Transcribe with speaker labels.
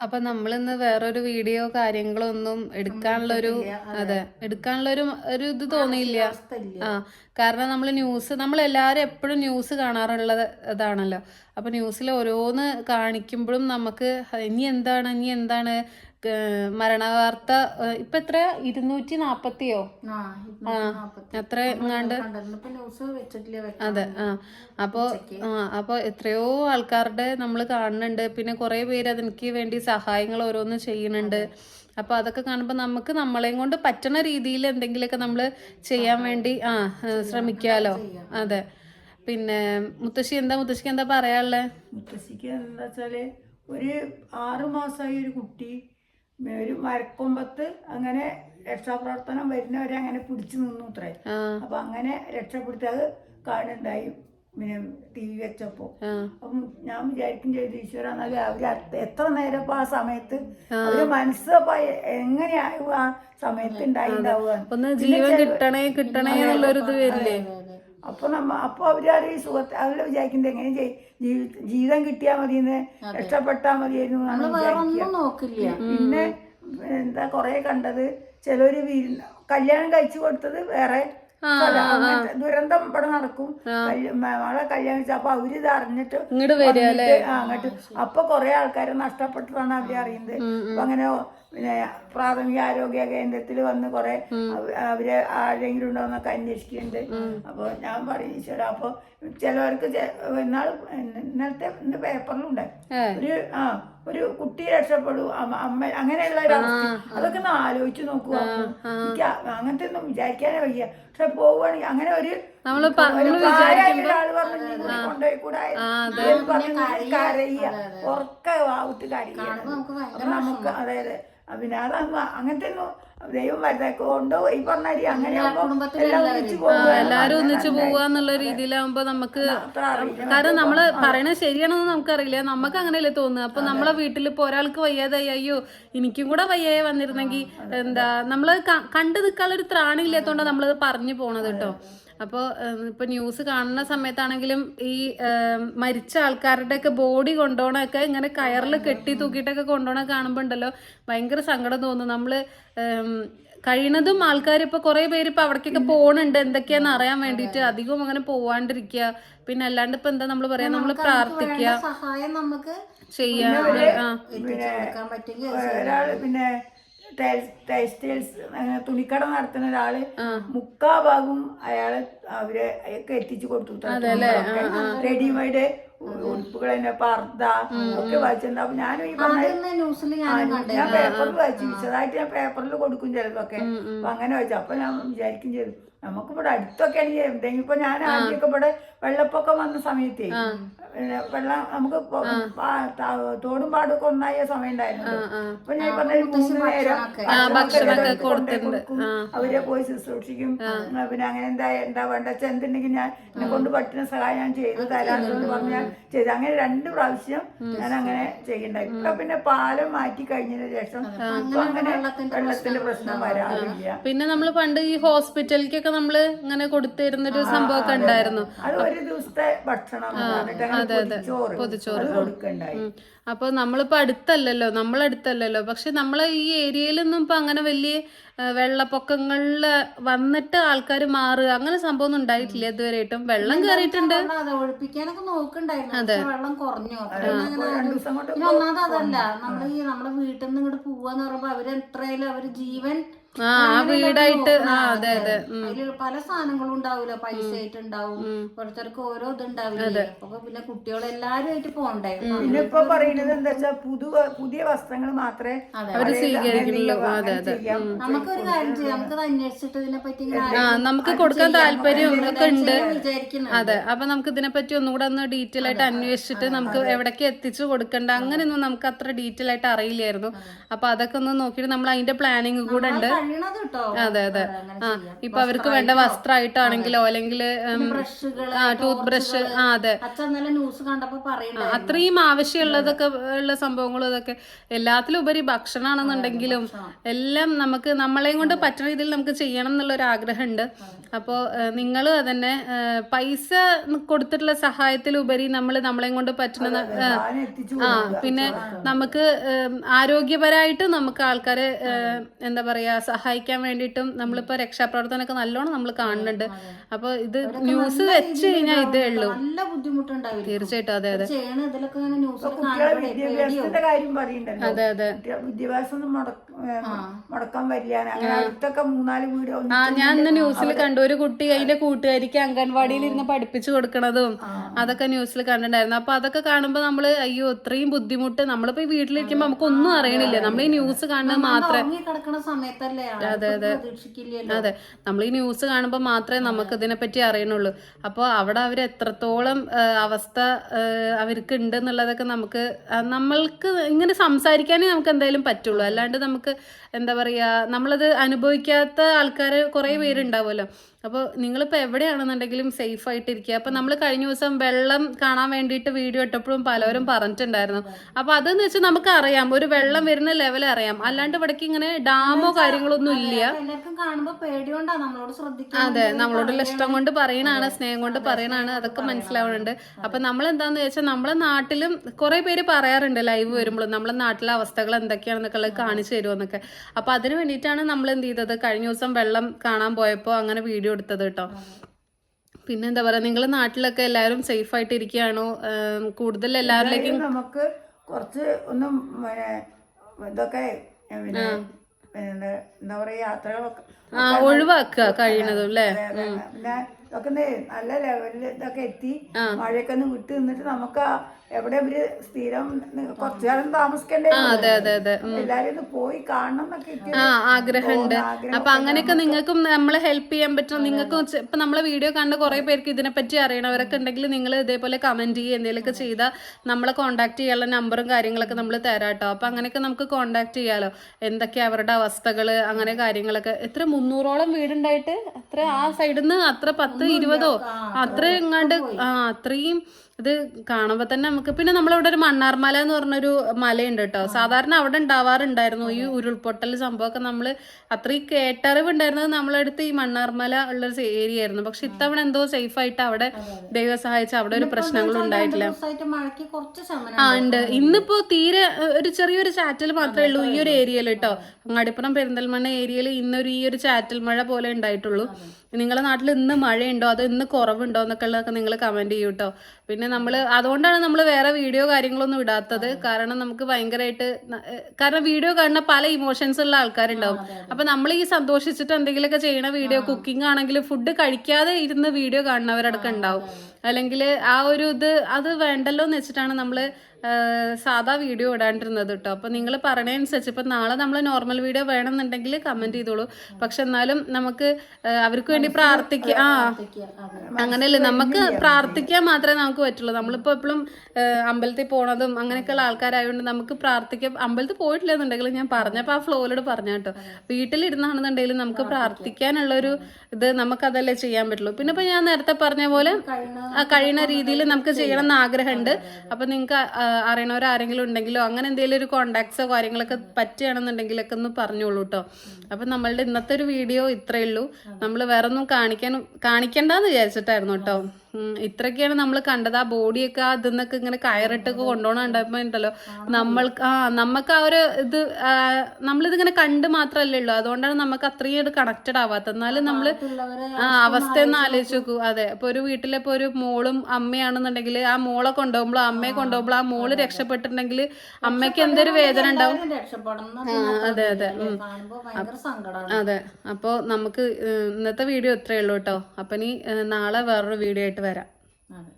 Speaker 1: അപ്പൊ നമ്മളിന്ന് വേറൊരു വീഡിയോ കാര്യങ്ങളൊന്നും എടുക്കാനുള്ളൊരു അതെ. എടുക്കാനുള്ളൊരു ഒരു ഇത് തോന്നിയില്ല. ആ കാരണം നമ്മൾ ന്യൂസ് നമ്മൾ എല്ലാവരും എപ്പോഴും ന്യൂസ് കാണാറുള്ളത് ഇതാണല്ലോ. അപ്പൊ ന്യൂസിൽ ഓരോന്ന് കാണിക്കുമ്പോഴും നമുക്ക് ഇനി എന്താണ് ഇനി എന്താണ് മരണവാർത്ത വാർത്ത ഇപ്പൊ എത്ര ഇരുന്നൂറ്റി നാപ്പത്തിയോ എത്ര എങ്ങാണ്ട്?
Speaker 2: കണ്ടിരുന്നു. ന്യൂസ് വെച്ചിട്ടില്ല
Speaker 1: അതെ ആ. അപ്പോ ആ അപ്പൊ എത്രയോ ആൾക്കാരുടെ നമ്മൾ കാണുന്നുണ്ട്. പിന്നെ കുറെ പേര് അതിനക്ക് വേണ്ടി സഹായങ്ങൾ ഓരോന്ന് ചെയ്യുന്നുണ്ട്. അപ്പൊ അതൊക്കെ കാണുമ്പോൾ നമുക്ക് നമ്മളെയും കൊണ്ട് പറ്റണ രീതിയിൽ എന്തെങ്കിലുമൊക്കെ നമ്മൾ ചെയ്യാൻ വേണ്ടി ആ ശ്രമിക്കാലോ? അതെ. പിന്നെ മുത്തശ്ശി എന്താ മുത്തശ്ശിക്ക് എന്താ പറയാനുള്ളത്
Speaker 3: മുത്തശ്ശിക്ക് എന്താ വെച്ചാൽ ഒരു ആറു മാസമായി ഒരു കുട്ടി ഒരു മരക്കൊമ്പത്ത് അങ്ങനെ രക്ഷാപ്രവർത്തനം വരുന്നവരെ അങ്ങനെ പിടിച്ചു നിന്നു അത്രേ. അപ്പൊ അങ്ങനെ രക്ഷപ്പെടുത്തി അത് കാണുണ്ടായി പിന്നെ ടി വി വെച്ചപ്പോ. അപ്പം ഞാൻ വിചാരിക്കും ചെയ്തു ഈശ്വര അവർ എത്ര നേരം ആ സമയത്ത് അവർ മനസ്സ് അപ്പൊ ആ സമയത്ത് ഉണ്ടായിണ്ടാവുക?
Speaker 1: ജീവൻ കിട്ടണേ കിട്ടണേ എന്നുള്ളൊരു ഇത് വരില്ലേ?
Speaker 3: അപ്പൊ നമ്മ അപ്പൊ അവരാരും ഈ സുഖത്തെ അവർ വിചാരിക്കുന്നത് എങ്ങനെ ചെയ്- ജീവി- ജീവിതം കിട്ടിയാ മതിയെന്ന് രക്ഷപ്പെട്ടാ മതിയായിരുന്നു എന്നാണ് വിചാരിക്കുക പിന്നെ എന്താ കൊറേ കണ്ടത് ചിലര് കല്യാണം കഴിച്ചു കൊടുത്തത് വേറെ. ദുരന്തം ഇവിടെ നടക്കും. മകളെ കല്യാണം കഴിച്ച അപ്പൊ അവർ ഇത് അറിഞ്ഞിട്ട് അങ്ങോട്ട്. അപ്പൊ കൊറേ ആൾക്കാരെ നഷ്ടപ്പെട്ടതാണ് അവർ അറിയുന്നത്. അങ്ങനെ പിന്നെ പ്രാഥമിക ആരോഗ്യ കേന്ദ്രത്തിൽ വന്ന് കൊറേ അവരെ ആരെങ്കിലും ഉണ്ടോ എന്നൊക്കെ അന്വേഷിക്കുന്നുണ്ട്. അപ്പൊ ഞാൻ പറയും ഈശ്വര അപ്പൊ ചിലവർക്ക് എന്നാൽ ഇന്നത്തെ ഇന്നലത്തെ ഇന്ന് പേപ്പറിലുണ്ട്. ഒരു ആ ഒരു കുട്ടി രക്ഷപ്പെടും അമ്മ അങ്ങനെയുള്ള ഒരു അവസ്ഥ. അതൊക്കെ ഒന്ന് ആലോചിച്ച് നോക്കുക. അങ്ങനത്തെ ഒന്നും വിചാരിക്കാനേ വയ്യ. പക്ഷെ പോവുകയാണെങ്കിൽ അങ്ങനെ ഒരു നമ്മൾ
Speaker 2: നമുക്ക്
Speaker 3: അതായത് പിന്നെ അങ്ങനത്തെ ദൈവം വരുന്ന കൊണ്ടുപോയി ഈ പറഞ്ഞ മാതിരി അങ്ങനെ
Speaker 1: എല്ലാരും ഒന്നിച്ച് പോവുക എന്നുള്ള രീതിയിലാവുമ്പോ നമുക്ക് കാരണം നമ്മൾ പറയണത് ശരിയാണെന്ന് നമുക്കറിയില്ല. നമുക്ക് അങ്ങനെയല്ലേ തോന്നുക. അപ്പൊ നമ്മളെ വീട്ടിൽ ഇപ്പൊ ഒരാൾക്ക് വയ്യാതായി. അയ്യോ എനിക്കും കൂടെ വയ്യായി വന്നിരുന്നെങ്കിൽ എന്താ നമ്മൾ കണ്ടു നിൽക്കാനുള്ള ഒരു ത്രാണി ഇല്ലാത്തോണ്ടാ നമ്മളത് പറഞ്ഞു പോണത് കേട്ടോ. അപ്പോൾ ഇപ്പൊ ന്യൂസ് കാണുന്ന സമയത്താണെങ്കിലും ഈ മരിച്ച ആൾക്കാരുടെ ഒക്കെ ബോഡി കൊണ്ടുപോകണൊക്കെ ഇങ്ങനെ കയറിൽ കെട്ടി തൂക്കിയിട്ടൊക്കെ കൊണ്ടുപോകണ കാണുമ്പോൾ ഉണ്ടല്ലോ ഭയങ്കര സങ്കടം തോന്നുന്നു നമ്മൾ കഴിയണതും ആൾക്കാർ ഇപ്പൊ കുറെ പേര് ഇപ്പൊ അവിടേക്കൊക്കെ പോകണുണ്ട് എന്തൊക്കെയാന്ന് അറിയാൻ വേണ്ടിട്ട് അധികം അങ്ങനെ പോവാണ്ടിരിക്കുക പിന്നെ അല്ലാണ്ട് ഇപ്പൊ എന്താ നമ്മൾ പറയാ? നമ്മൾ പ്രാർത്ഥിക്കുക
Speaker 2: സഹായം നമുക്ക്
Speaker 3: ചെയ്യാൻ പിന്നെ ടെക്സ്റ്റൈൽസ് തുണിക്കട നടത്തുന്ന ഒരാൾ മുക്കാ ഭാഗവും അയാളെ അവരെ എത്തിച്ചു കൊടുത്തു. റെഡിമെയ്ഡ് ഉടുപ്പുകൾ തന്നെ പർദ്ദ ഒക്കെ വായിച്ചിട്ടുണ്ട്. ഞാനും ഈ പറഞ്ഞ
Speaker 2: ഞാൻ
Speaker 3: പേപ്പറിൽ വായിച്ചു. വിശദമായിട്ട് ഞാൻ പേപ്പറിൽ കൊടുക്കും ചിലതൊക്കെ. അപ്പൊ അങ്ങനെ വായിച്ചു. അപ്പൊ ഞാൻ വിചാരിക്കും ചെയ്തു നമുക്കിവിടെ അടുത്തൊക്കെ ആണെങ്കിൽ എന്തെങ്കിലും ഇപ്പൊ ഞാൻ ആദ്യമൊക്കെ ഇവിടെ വെള്ളപ്പൊക്കം വന്ന സമയത്ത് വെള്ളം നമുക്ക് തോടും പാടൊക്കെ ഒന്നായ സമയം ഉണ്ടായിരുന്നു അപ്പൊ ഞാൻ പറഞ്ഞ മൂന്ന് നേരം കൊടുക്കും. അവരെ പോയി ശുശ്രൂഷിക്കും. പിന്നെ അങ്ങനെ എന്താ എന്താ വേണ്ട വെച്ചാൽ എന്തുണ്ടെങ്കിൽ ഞാൻ എന്നെ കൊണ്ട് പറ്റുന്ന സഹായം ഞാൻ ചെയ്തു തരാമെന്ന് പറഞ്ഞാൽ ചെയ്തു. അങ്ങനെ രണ്ട് പ്രാവശ്യം ഞാൻ അങ്ങനെ ചെയ്യണ്ടായി. ഇപ്പൊ പിന്നെ പാലം മാറ്റി കഴിഞ്ഞതിന് ശേഷം ഇപ്പൊ അങ്ങനെ വെള്ളത്തിന്റെ പ്രശ്നം വരാറില്ല.
Speaker 1: പിന്നെ നമ്മൾ പണ്ട് ഈ ഹോസ്പിറ്റലിലേക്കൊക്കെ നമ്മൾ ഇങ്ങനെ കൊടുത്തിരുന്നൊരു സംഭവമൊക്കെ ഉണ്ടായിരുന്നു.
Speaker 3: അത് ഒരു ദിവസത്തെ ഭക്ഷണം പൊതിച്ചോറ് കൊടുക്കണ്ടായി.
Speaker 1: അപ്പൊ നമ്മളിപ്പോ അടുത്തല്ലല്ലോ നമ്മളടുത്തല്ലല്ലോ. പക്ഷെ നമ്മളെ ഈ ഏരിയയിലൊന്നും ഇപ്പൊ അങ്ങനെ വലിയ ആ, വെള്ളപ്പൊക്കങ്ങളിൽ വന്നിട്ട് ആൾക്കാർ മാറുക. അങ്ങനെ സംഭവം ഒന്നും ഉണ്ടായിട്ടില്ല ഇതുവരെയായിട്ടും. വെള്ളം കയറിയിട്ടുണ്ട്
Speaker 2: ഒഴിപ്പിക്കാനൊക്കെ നോക്കണ്ടായിരുന്നു വെള്ളം കുറഞ്ഞു. അങ്ങനെ
Speaker 3: രണ്ടു ദിവസം കൊണ്ട്
Speaker 2: പിന്നെ ഒന്നാമത് അതല്ല. നമ്മൾ ഈ നമ്മുടെ വീട്ടിൽ നിന്ന് ഇങ്ങോട്ട് പോവാന്ന് പറയുമ്പോ അവർ എത്രയായാലും അവർ ജീവൻ
Speaker 1: വീടായിട്ട് ആ അതെ അതെ
Speaker 2: പല സാധനങ്ങളും ഉണ്ടാവില്ല പൈസ ആയിട്ട് ഉണ്ടാവും ഓരോരുത്തർക്ക് ഓരോ ഇത് ഉണ്ടാവില്ല അപ്പൊ പിന്നെ കുട്ടികളെല്ലാരും ആയിട്ട് പോണ്ടേ
Speaker 3: പിന്നെ ഇപ്പൊ പറയുന്നത് എന്താ വെച്ചാൽ പുതു പുതിയ വസ്ത്രങ്ങൾ മാത്രമേ
Speaker 2: അവർ
Speaker 1: സ്വീകരിക്കുള്ളൂ.
Speaker 3: അതെ അതെ.
Speaker 2: നമുക്കൊരു കാര്യം ചെയ്യാം. നമുക്കത് അന്വേഷിച്ചിട്ട് ഇതിനെ പറ്റി
Speaker 1: ആ നമുക്ക് കൊടുക്കാൻ താല്പര്യം ഒക്കെ ഉണ്ട്. അതെ അപ്പൊ നമുക്ക് ഇതിനെപ്പറ്റി ഒന്നുകൂടെ ഒന്ന് ഡീറ്റെയിൽ ആയിട്ട് അന്വേഷിച്ചിട്ട് നമുക്ക് എവിടേക്ക് എത്തിച്ചു കൊടുക്കണ്ട. അങ്ങനെയൊന്നും നമുക്ക് അത്ര ഡീറ്റെയിൽ ആയിട്ട് അറിയില്ലായിരുന്നു. അപ്പൊ അതൊക്കെ ഒന്ന് നോക്കിയിട്ട് നമ്മൾ അതിന്റെ പ്ലാനിങ് കൂടെ ഉണ്ട്.
Speaker 2: കഴിയണത് കേട്ടോ
Speaker 1: അതെ. അതെ ആ. ഇപ്പൊ അവർക്ക് വേണ്ട വസ്ത്രമായിട്ടാണെങ്കിലോ അല്ലെങ്കിൽ ടൂത്ത് ബ്രഷ് ആ അതെ.
Speaker 2: ന്യൂസ് കണ്ടപ്പോ
Speaker 1: അത്രയും ആവശ്യമുള്ളതൊക്കെ ഉള്ള സംഭവങ്ങളും ഇതൊക്കെ എല്ലാത്തിലും ഉപരി ഭക്ഷണമാണെന്നുണ്ടെങ്കിലും എല്ലാം നമുക്ക് നമ്മളെയും കൊണ്ട് പറ്റുന്ന രീതിയിൽ നമുക്ക് ചെയ്യണം എന്നുള്ള ഒരു ആഗ്രഹം ഉണ്ട് അപ്പോ നിങ്ങൾ അതന്നെ പൈസ കൊടുത്തിട്ടുള്ള സഹായത്തിലുപരി നമ്മൾ നമ്മളെയും കൊണ്ട് പറ്റുന്ന ആ പിന്നെ നമുക്ക് ആരോഗ്യപരമായിട്ട് നമുക്ക് ആൾക്കാരെ എന്താ പറയാ സഹായിക്കാൻ വേണ്ടിയിട്ടും നമ്മളിപ്പോ രക്ഷാപ്രവർത്തനമൊക്കെ നല്ലോണം നമ്മൾ കാണുന്നുണ്ട്. അപ്പൊ ഇത് ന്യൂസ് വെച്ച് കഴിഞ്ഞാൽ ഇതേ ഉള്ളൂ.
Speaker 2: നല്ല ബുദ്ധിമുട്ടുണ്ടാവില്ല?
Speaker 1: തീർച്ചയായിട്ടും അതെ അതെ.
Speaker 3: വിദ്യാഭ്യാസത്തിന്റെ കാര്യം പറയണ്ടല്ലോ.
Speaker 1: അതെ അതെ.
Speaker 3: വിദ്യാഭ്യാസം മുടക്ക- ഏ, മുടക്കാൻ വരില്ല. അങ്ങനെ അടുത്തൊക്കെ മൂന്നാൽ വീട്
Speaker 1: ആ ഞാൻ ഇന്ന് ന്യൂസിൽ കണ്ടു. ഒരു കുട്ടി അതിന്റെ കൂട്ടുകാരിക്ക് അംഗൻവാടിയിൽ ഇരുന്ന് പഠിപ്പിച്ചു കൊടുക്കണതും അതൊക്കെ ന്യൂസിൽ കണ്ടിട്ടുണ്ടായിരുന്നു. അപ്പൊ അതൊക്കെ കാണുമ്പോ നമ്മൾ അയ്യോ ഇത്രയും ബുദ്ധിമുട്ട്. നമ്മളിപ്പോ വീട്ടിലിരിക്കുമ്പോൾ വീട്ടിലിരിക്കുമ്പോ നമുക്ക് ഒന്നും അറിയണില്ല. നമ്മൾ ഈ ന്യൂസ് കാണുന്നത് മാത്രമേ
Speaker 2: കിടക്കുന്ന സമയത്തല്ലേ ആൾക്കാർക്ക് പ്രതീക്ഷിക്കില്ലല്ലോ.
Speaker 1: അതെ. നമ്മൾ ഈ ന്യൂസ് കാണുമ്പോൾ മാത്രമേ നമുക്ക് ഇതിനെപ്പറ്റി അറിയണുള്ളൂ. അപ്പോൾ അവിടെ അവർ എത്രത്തോളം അവസ്ഥ അവർക്ക് ഉണ്ട് എന്നുള്ളതൊക്കെ നമുക്ക് നമ്മൾക്ക് ഇങ്ങനെ സംസാരിക്കാനേ നമുക്ക് എന്തായാലും പറ്റുള്ളൂ. അല്ലാണ്ട് നമുക്ക് എന്താ പറയുക നമ്മളത് അനുഭവിക്കാത്ത ആൾക്കാർ കുറേ പേരുണ്ടാവുമല്ലോ. അപ്പോൾ നിങ്ങളിപ്പോൾ എവിടെയാണെന്നുണ്ടെങ്കിലും സേഫ് ആയിട്ടിരിക്കുക. അപ്പോൾ നമ്മൾ കഴിഞ്ഞ ദിവസം വെള്ളം കാണാൻ വേണ്ടിയിട്ട് വീഡിയോ ഇട്ടപ്പോഴും പലവരും പറഞ്ഞിട്ടുണ്ടായിരുന്നു. അപ്പോൾ അതെന്ന് വെച്ചാൽ നമുക്ക് അറിയാം ഒരു വെള്ളം വരുന്ന ലെവൽ അറിയാം. അല്ലാണ്ട് ഇവിടേക്ക് ഇങ്ങനെ ഡാമോ കാര്യങ്ങളൊന്നും ഇല്ല. അതെ. നമ്മളോടുള്ള ഇഷ്ടം കൊണ്ട് പറയണാണ് സ്നേഹം കൊണ്ട് പറയണാണ് അതൊക്കെ മനസ്സിലാവുന്നുണ്ട്. അപ്പൊ നമ്മൾ എന്താന്ന് വെച്ചാൽ നമ്മളെ നാട്ടിലും കുറെ പേര് പറയാറുണ്ട് ലൈവ് വരുമ്പോൾ നമ്മളെ നാട്ടിലെ അവസ്ഥകൾ എന്തൊക്കെയാണെന്നൊക്കെ ഉള്ളത് കാണിച്ചു തരുമെന്നൊക്കെ അപ്പൊ അതിന് വേണ്ടിയിട്ടാണ് നമ്മൾ എന്ത് ചെയ്തത്? കഴിഞ്ഞ ദിവസം വെള്ളം കാണാൻ പോയപ്പോൾ അങ്ങനെ വീഡിയോ എടുത്തത് കേട്ടോ. പിന്നെ എന്താ പറയാ നിങ്ങൾ നാട്ടിലൊക്കെ എല്ലാരും സേഫ് ആയിട്ട് ഇരിക്കുകയാണോ കൂടുതൽ എല്ലാവരിലേക്കും
Speaker 3: നമുക്ക് കുറച്ച് ഒന്നും ഇതൊക്കെ എന്താ പറയാ യാത്രകളൊക്കെ
Speaker 1: ആ ഒഴിവാക്കുക കഴിയണതും അല്ലേ.
Speaker 3: പിന്നെ ഇതൊക്കെ നല്ല ലെവലിൽ ഇതൊക്കെ എത്തി മഴയൊക്കെ ഒന്ന് വിട്ട് നിന്നിട്ട് നമുക്ക് എവിടെ ഇവർ സ്ഥിരം കുറച്ചു കാലം താമസിക്കണ്ടേ
Speaker 1: അതെ അതെ അതെ.
Speaker 3: എല്ലാരും ഒന്ന് പോയി കാണണം എന്നൊക്കെ
Speaker 1: ആ ആഗ്രഹമുണ്ട്. അപ്പൊ അങ്ങനെയൊക്കെ നിങ്ങൾക്കും നമ്മളെ ഹെൽപ്പ് ചെയ്യാൻ പറ്റും. നിങ്ങൾക്കും ഇപ്പൊ നമ്മളെ വീഡിയോ കണ്ട കുറെ പേർക്ക് ഇതിനെപ്പറ്റി അറിയണവരൊക്കെ ഉണ്ടെങ്കിൽ നിങ്ങൾ ഇതേപോലെ കമന്റ് ചെയ്യുക എന്തെങ്കിലുമൊക്കെ ചെയ്താൽ നമ്മളെ കോൺടാക്ട് ചെയ്യാനുള്ള നമ്പറും കാര്യങ്ങളൊക്കെ നമ്മൾ തരാട്ടോ. അപ്പൊ അങ്ങനെയൊക്കെ നമുക്ക് കോൺടാക്ട് ചെയ്യാലോ. എന്തൊക്കെയാ അവരുടെ അവസ്ഥകൾ അങ്ങനെ കാര്യങ്ങളൊക്കെ. എത്ര മുന്നൂറോളം വീടുണ്ടായിട്ട്? അത്ര ആ സൈഡിൽ നിന്ന് അത്ര പത്ത് ഇരുപതോ? അത്ര എങ്ങാണ്ട് ആ അത്രയും ഇത് കാണുമ്പോൾ തന്നെ നമുക്ക്. പിന്നെ നമ്മളിവിടെ ഒരു മണ്ണാർമല എന്ന് പറഞ്ഞൊരു മലയുണ്ട് കേട്ടോ സാധാരണ അവിടെ ഉണ്ടാവാറുണ്ടായിരുന്നു. ഈ ഉരുൾപൊട്ടൽ സംഭവമൊക്കെ നമ്മൾ അത്രയും കേട്ടറിവ് ഉണ്ടായിരുന്നത് നമ്മളടുത്ത് ഈ മണ്ണാർമല ഉള്ളൊരു ഏരിയ ആയിരുന്നു പക്ഷെ ഇത്തവണ എന്തോ സേഫ് ആയിട്ട് അവിടെ ദൈവം സഹായിച്ച അവിടെ ഒരു പ്രശ്നങ്ങളും ഉണ്ടായിട്ടില്ല. ആ ഉണ്ട്. ഇന്നിപ്പോ തീരെ ഒരു ചെറിയൊരു ചാറ്റൽ മാത്രമേ ഉള്ളൂ ഈ ഒരു ഏരിയയിൽ കേട്ടോ അങ്ങാടിപ്പുറം പെരിന്തൽമണ്ണ ഏരിയയിൽ ഇന്നൊരു ഈ ഒരു ചാറ്റൽ മഴ പോലെ ഉണ്ടായിട്ടുള്ളൂ. നിങ്ങളുടെ നാട്ടിൽ ഇന്ന് മഴയുണ്ടോ? അതോ ഇന്ന് കുറവുണ്ടോ? എന്നൊക്കെ ഉള്ളതൊക്കെ നിങ്ങൾ കമന്റ് ചെയ്യൂ കേട്ടോ പിന്നെ നമ്മൾ അതുകൊണ്ടാണ് നമ്മൾ വേറെ വീഡിയോ കാര്യങ്ങളൊന്നും ഇടാത്തത്. കാരണം നമുക്ക് ഭയങ്കരമായിട്ട് കാരണം വീഡിയോ കാണുന്ന പല ഇമോഷൻസ് ഉള്ള ആൾക്കാരുണ്ടാവും. അപ്പൊ നമ്മൾ ഈ സന്തോഷിച്ചിട്ട് എന്തെങ്കിലുമൊക്കെ ചെയ്യണ വീഡിയോ കുക്കിംഗ് ആണെങ്കിലും ഫുഡ് കഴിക്കാതെ ഇരുന്ന് വീഡിയോ കാണുന്നവരടക്കം ഉണ്ടാവും. അല്ലെങ്കിൽ ആ ഒരു ഇത് അത് വേണ്ടല്ലോ എന്ന് വെച്ചിട്ടാണ് നമ്മൾ സാധാ വീഡിയോ ഇടാണ്ടിരുന്നത് കേട്ടോ അപ്പോൾ നിങ്ങൾ പറയണതനുസരിച്ച് ഇപ്പം നാളെ നമ്മൾ നോർമൽ വീഡിയോ വേണമെന്നുണ്ടെങ്കിൽ കമന്റ് ചെയ്തോളൂ. പക്ഷെ എന്നാലും നമുക്ക് അവർക്ക് വേണ്ടി പ്രാർത്ഥിക്കുക ആ അങ്ങനെയല്ലേ നമുക്ക് പ്രാർത്ഥിക്കാൻ മാത്രമേ നമുക്ക് പറ്റുള്ളൂ. നമ്മളിപ്പോൾ എപ്പോഴും അമ്പലത്തിൽ പോണതും അങ്ങനെയൊക്കെയുള്ള ആൾക്കാരായതുകൊണ്ട് നമുക്ക് പ്രാർത്ഥിക്കാം അമ്പലത്തിൽ പോയിട്ടില്ല എന്നുണ്ടെങ്കിൽ ഞാൻ പറഞ്ഞപ്പോൾ ആ ഫ്ലോയിലോട് പറഞ്ഞ കേട്ടോ വീട്ടിലിരുന്നാണെന്നുണ്ടെങ്കിൽ നമുക്ക് പ്രാർത്ഥിക്കാനുള്ളൊരു ഇത് നമുക്കതല്ലേ ചെയ്യാൻ പറ്റുള്ളൂ. പിന്നെ ഇപ്പം ഞാൻ നേരത്തെ പറഞ്ഞ പോലെ കഴിയുന്ന രീതിയിൽ നമുക്ക് ചെയ്യണം എന്ന് ആഗ്രഹമുണ്ട്. അപ്പം നിങ്ങൾക്ക് അറിയണവരോ ആരെങ്കിലും ഉണ്ടെങ്കിലോ അങ്ങനെ എന്തെങ്കിലും ഒരു കോണ്ടാക്ട്സോ കാര്യങ്ങളൊക്കെ പറ്റുകയാണെന്നുണ്ടെങ്കിലൊക്കെ ഒന്ന് പറഞ്ഞോളൂ കേട്ടോ അപ്പം നമ്മളുടെ ഇന്നത്തെ ഒരു വീഡിയോ ഇത്രയേ ഉള്ളൂ. നമ്മൾ വേറെ ഒന്നും കാണിക്കാൻ കാണിക്കണ്ടെന്ന് വിചാരിച്ചിട്ടായിരുന്നു കേട്ടോ ഇത്രയൊക്കെയാണ് നമ്മൾ കണ്ടത്. ആ ബോഡിയൊക്കെ ആ ഇതെന്നൊക്കെ ഇങ്ങനെ കയറിട്ടൊക്കെ കൊണ്ടുപോകണം കണ്ടപ്പോ ഉണ്ടല്ലോ നമ്മൾക്ക് ആ നമുക്ക് ആ ഒരു ഇത് നമ്മളിതിങ്ങനെ കണ്ട് മാത്രമല്ലേ ഉള്ളൂ. അതുകൊണ്ടാണ് നമുക്ക് അത്രയും ഇത് കണക്റ്റഡ് ആവാത്തത്. എന്നാലും നമ്മൾ ആ അവസ്ഥ ഒന്ന് ആലോചിച്ച് നോക്കൂ. അതെ. ഇപ്പൊ ഒരു വീട്ടിലിപ്പോ ഒരു മോളും അമ്മയാണെന്നുണ്ടെങ്കിൽ ആ മോളെ കൊണ്ടുപോകുമ്പോൾ അമ്മയെ കൊണ്ടുപോകുമ്പോൾ ആ മോൾ രക്ഷപ്പെട്ടിട്ടുണ്ടെങ്കിൽ അമ്മയ്ക്ക് എന്തൊരു വേദന ഉണ്ടാവും. അതെ അതെ. അതെ. അപ്പോൾ നമുക്ക് ഇന്നത്തെ വീഡിയോ ഇത്രയേ ഉള്ളൂ കേട്ടോ. അപ്പം ഇനി നാളെ വേറൊരു വീഡിയോ ആയിട്ട് വരാം
Speaker 2: അതെ.